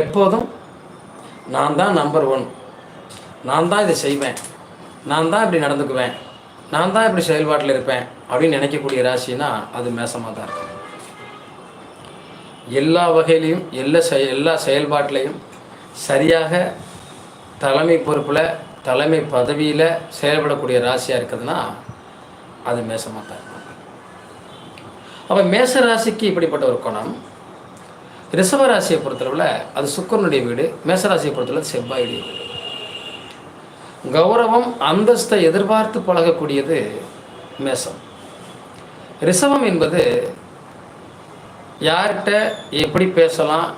எப்போதும் நான் தான் நம்பர் ஒன் நான் தான் இதை செய்வேன். நான் தான் இப்படி நடந்துக்குவேன். நான் தான் இப்படி செயல்பாட்டில் இருப்பேன் அப்படின்னு நினைக்கக்கூடிய ராசினா அது மேசமாக தான் இருக்கும். எல்லா வகையிலையும் எல்லா செய எல்லா செயல்பாட்டிலையும் சரியாக தலைமை பொறுப்பில் தலைமை பதவியில் செயல்படக்கூடிய ராசியாக இருக்குதுன்னா அது மேசமாக தான் இருக்கும். அப்போ மேச ராசிக்கு இப்படிப்பட்ட ஒரு குணம் ரிஷப ராசியை பொறுத்தளவில் அது சுக்கரனுடைய வீடு மேசராசியை பொறுத்தளவு செவ்வாயுடைய வீடு. கௌரவம் அந்தஸ்தை எதிர்பார்த்து பழகக்கூடியது மேசம். ரிஷபம் என்பது யார்கிட்ட எப்படி பேசலாம்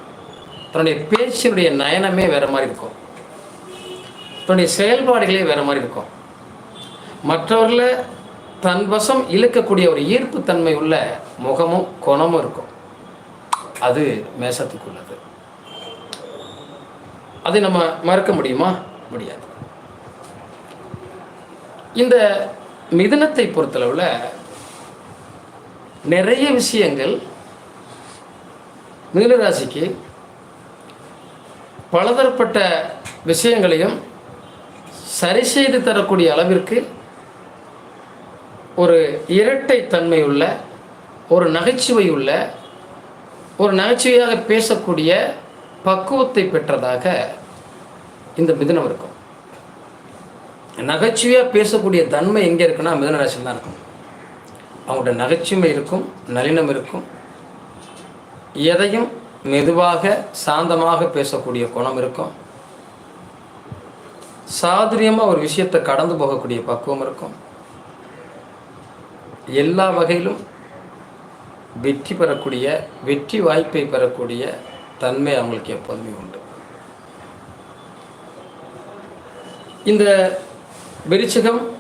தன்னுடைய பேச்சினுடைய நயனமே வேறு மாதிரி இருக்கும். தன்னுடைய செயல்பாடுகளே வேறு மாதிரி இருக்கும். மற்றவர்களை தன் வசம் இழுக்கக்கூடிய ஒரு ஈர்ப்புத்தன்மை உள்ள முகமும் குணமும் இருக்கும். அது மேசத்துக்குள்ளது. அதை நம்ம மறக்க முடியுமா? முடியாது. இந்த மிதனத்தை பொறுத்தளவில் நிறைய விஷயங்கள் மீனராசிக்கு பலதரப்பட்ட விஷயங்களையும் சரி செய்து தரக்கூடிய அளவிற்கு ஒரு இரட்டை தன்மை உள்ள ஒரு நகைச்சுவை உள்ள ஒரு நகைச்சுவையாக பேசக்கூடிய பக்குவத்தை பெற்றதாக இந்த மிதனம் இருக்கும். நகைச்சுவையாக பேசக்கூடிய தன்மை எங்கே இருக்குன்னா மிதன ராசியில் தான் இருக்கும். அவங்களோட நகைச்சுவை இருக்கும் நளினம் இருக்கும். எதையும் மெதுவாக சாந்தமாக பேசக்கூடிய குணம் இருக்கும். சாதுரியமாக ஒரு விஷயத்தை கடந்து போகக்கூடிய பக்குவம் இருக்கும். எல்லா வகையிலும் வெற்றி பெறக்கூடிய வெற்றி வாய்ப்பை பெறக்கூடிய தன்மை அவங்களுக்கு எப்போதுமே உண்டு. இந்த வெளிச்சகம்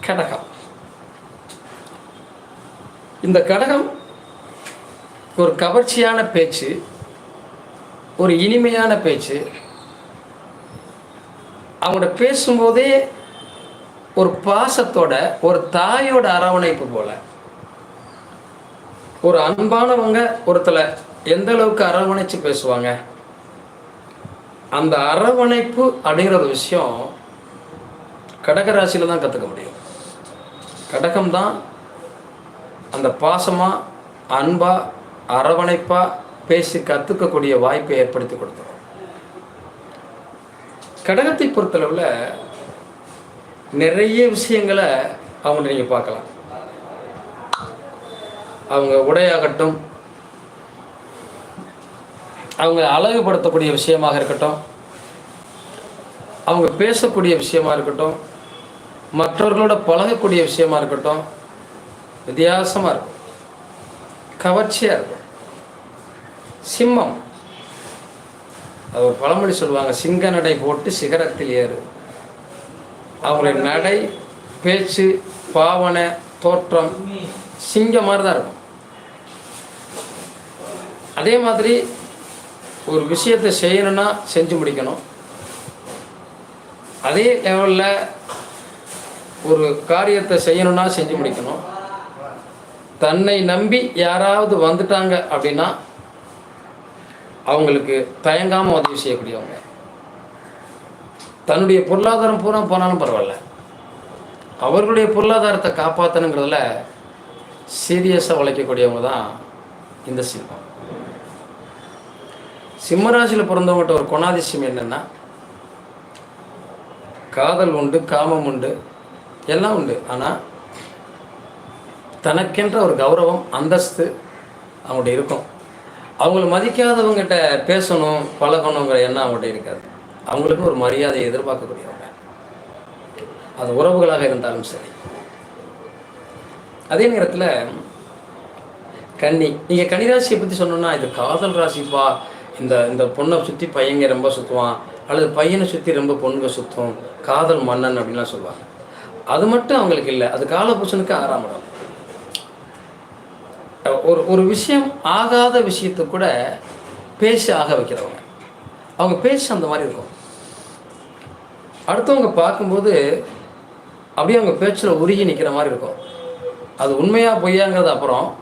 கடகம். இந்த கடகம் ஒரு கவர்ச்சியான பேச்சு ஒரு இனிமையான பேச்சு. அவங்களோட பேசும்போதே ஒரு பாசத்தோட ஒரு தாயோட அரவணைப்பு போல. ஒரு அன்பானவங்க ஒருத்தல எந்த அளவுக்கு அரவணைச்சு பேசுவாங்க? அந்த அரவணைப்பு அப்படிங்கிற ஒரு விஷயம் கடகராசியில் தான் கற்றுக்க முடியும். கடகம்தான் அந்த பாசமாக அன்பாக அரவணைப்பாக பேசி கற்றுக்கக்கூடிய வாய்ப்பை ஏற்படுத்தி கொடுத்துரும். கடகத்தை பொறுத்தளவில் நிறைய விஷயங்களை அவங்க நீங்கள் பார்க்கலாம். அவங்க உடையாகட்டும் அவங்க அழகுபடுத்தக்கூடிய விஷயமாக இருக்கட்டும் அவங்க பேசக்கூடிய விஷயமா இருக்கட்டும் மற்றவர்களோட பழகக்கூடிய விஷயமா இருக்கட்டும் வித்தியாசமாக இருக்கும். கவர்ச்சியாக இருக்கும். சிம்மம். அது ஒரு பழமொழி சொல்லுவாங்க சிங்க நடை போட்டு சிகரத்தில் ஏறு. அவருடைய நடை பேச்சு பாவனை தோற்றம் சிங்கம் மாதிரி தான் இருக்கும். அதே மாதிரி ஒரு விஷயத்தை செய்யணும்னா செஞ்சு முடிக்கணும். அதே லெவலில் ஒரு காரியத்தை செய்யணும்னா செஞ்சு முடிக்கணும். தன்னை நம்பி யாராவது வந்துட்டாங்க அப்படின்னா அவங்களுக்கு தயங்காமல் உதவி செய்யக்கூடியவங்க. தன்னுடைய பொருளாதாரம் பூரா போனாலும் பரவாயில்ல. அவர்களுடைய பொருளாதாரத்தை காப்பாற்றணுங்கிறதுல சீரியஸாக உழைக்கக்கூடியவங்க தான் இந்த சிம்மம். சிம்மராசியில் பிறந்தவங்ககிட்ட ஒரு குணாதிசயம் என்னென்னா காதல் உண்டு காமம் உண்டு எல்லாம் உண்டு. ஆனால் தனக்கென்ற ஒரு கௌரவம் அந்தஸ்து அவங்கள்ட்ட இருக்கும். அவங்கள மதிக்காதவங்ககிட்ட பேசணும் பழகணுங்கிற எண்ணம் அவங்கள்ட்ட இருக்காது. அவங்களுக்கும் ஒரு மரியாதையை எதிர்பார்க்கக்கூடியவங்க. அது உறவுகளாக இருந்தாலும் சரி. அதே நேரத்தில் கன்னி நீங்கள் கன்னிராசியை பற்றி சொன்னோன்னா இது காதல் ராசிப்பா? இந்த இந்த பொண்ணை சுற்றி பையங்க ரொம்ப சுற்றுவான் அல்லது பையனை சுற்றி ரொம்ப பொண்ணுங்க சுற்றும் காதல் மன்னன் அப்படின்லாம் சொல்லுவாங்க. அது மட்டும் அவங்களுக்கு இல்லை அது காலபுருஷனுக்கு ஆறாம் இடம். ஒரு ஒரு விஷயம் ஆகாத விஷயத்தை கூட பேசி ஆக வைக்கிறவங்க. அவங்க பேச்சு அந்த மாதிரி இருக்கும். அடுத்தவங்க பார்க்கும்போது அப்படியே அவங்க பேச்சில் உருகி நிற்கிற மாதிரி இருக்கும். அது உண்மையாக பொய்யாங்கிறது அப்புறம்